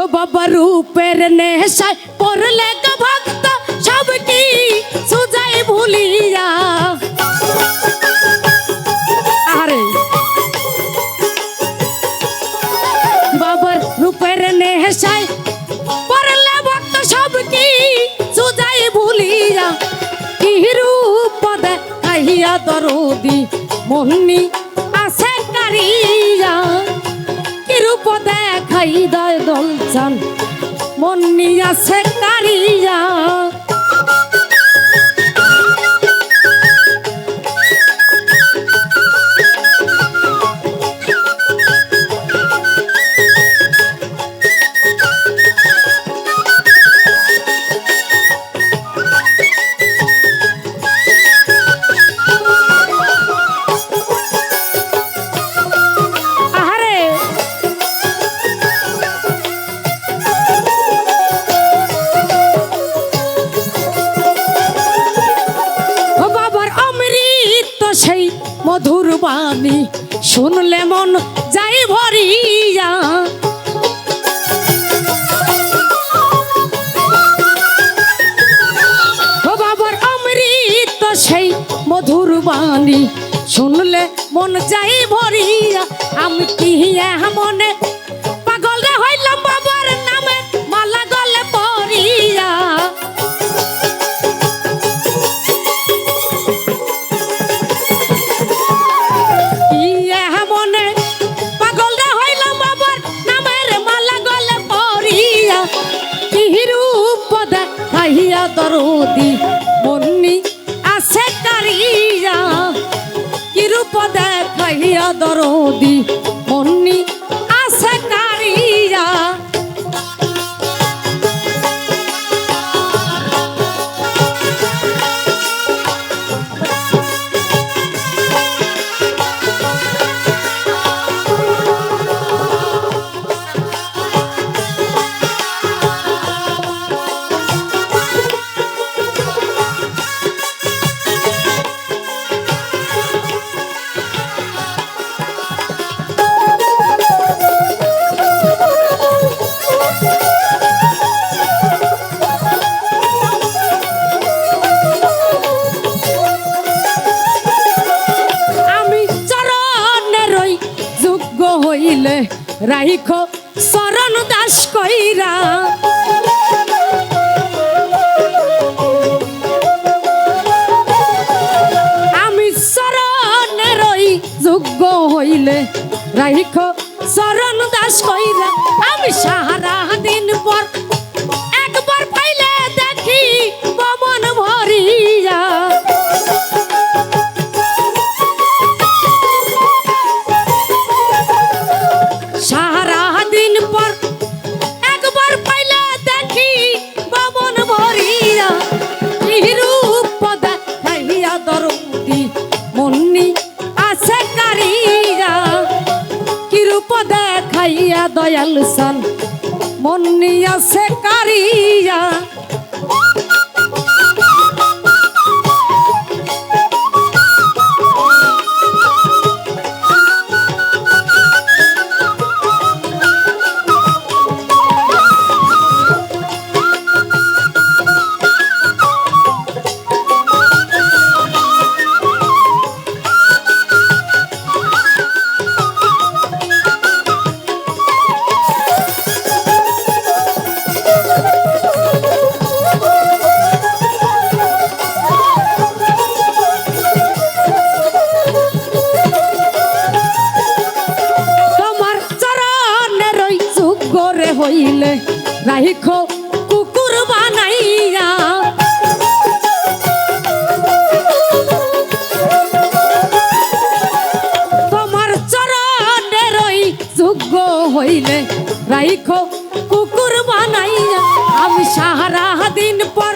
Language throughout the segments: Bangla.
ও বাবা, রূপের নেশায় পড়লে ভক্ত, সব কি সুজাই ভুলিয়া? আরে বাবার রূপের নেশায় পড়লে ভক্ত, সব কি সুজাই ভুলিয়া? কি রূপ দেখাইয়া দরদি মন্নি আছে কারিয়া? কি রূপ দেখাই দয় দলচান মন নিয়াছে কারিয়া। মধুর বাণী শুনলে মন যাই ভরিয়া। সেই মধুর বাণী শুনলে মন যাই ভরিয়া। আমি কি মনে পাগল হইলাম বাবার রূপ দেখাইয়া দরদি মন্নি রাইখ শরণ দাস কইরা। আমি শরণেরই যোগ্য হইলে রাইখ শরণ দাস কইরা আমি সাহারা দেখাইয়া দয়াল সান। মন্নি আছে কারিয়া হইলে রাহিখ কুকুর বানাইয়া। তোমার চরণে রই যোগ্য হইলে, রাইখ কুকুর বানাইয়া। আমি সারা দিন পর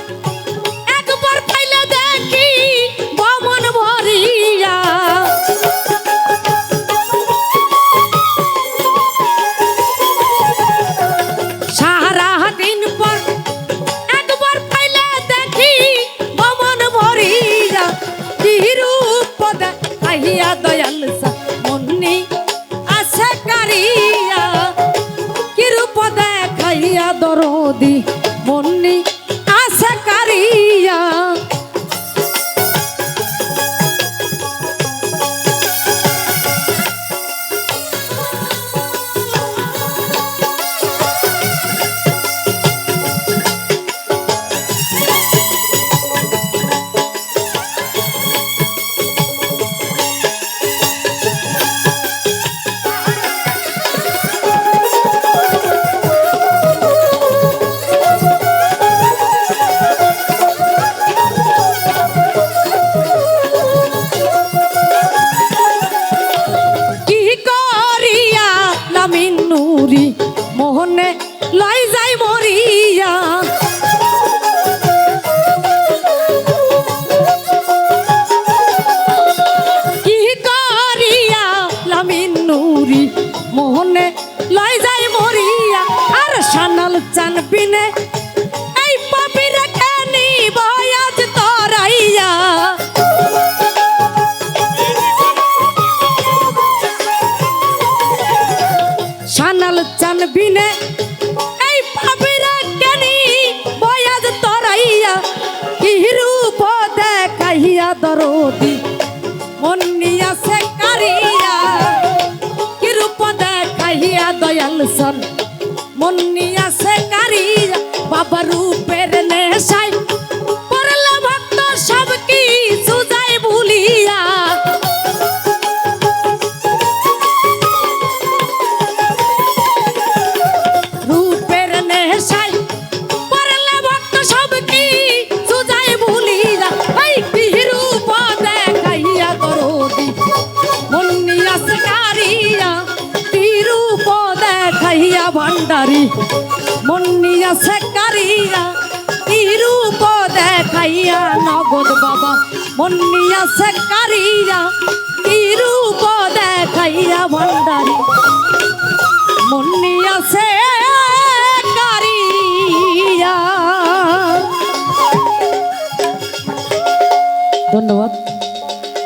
চান এই পাপিরা কেনি বয়াজ তরাইয়া। সানাল চান এই পাপিরা কেনি বয়াজ তরাইয়া। কি রূপ দেখাইয়া দরদি, মন নিয়াছে কারিয়া। কি রূপ দেখাইয়া দয়াল সন, মন কারিয়া বাবা রূপের নেশাই পড়লা ভক্ত সব কি সুজাই ভুলিয়া। রূপের নেশাই পরলে ভক্ত সব কি সুজাই ভুলিয়া। এই কি রূপ দেখাইয়া দরদি মন্নিয়া সকারিয়া কি রূপ দেখাইয়া ভান্ডারি? মন্নিয়া সকারিয়া কি রূপ দেখাইয়া নগদ বাবা। মন্নিয়া সকারিয়া কি রূপ দেখাইয়া ভান্ডারি। মন্নি আছে কারিয়া। ধন্যবাদ।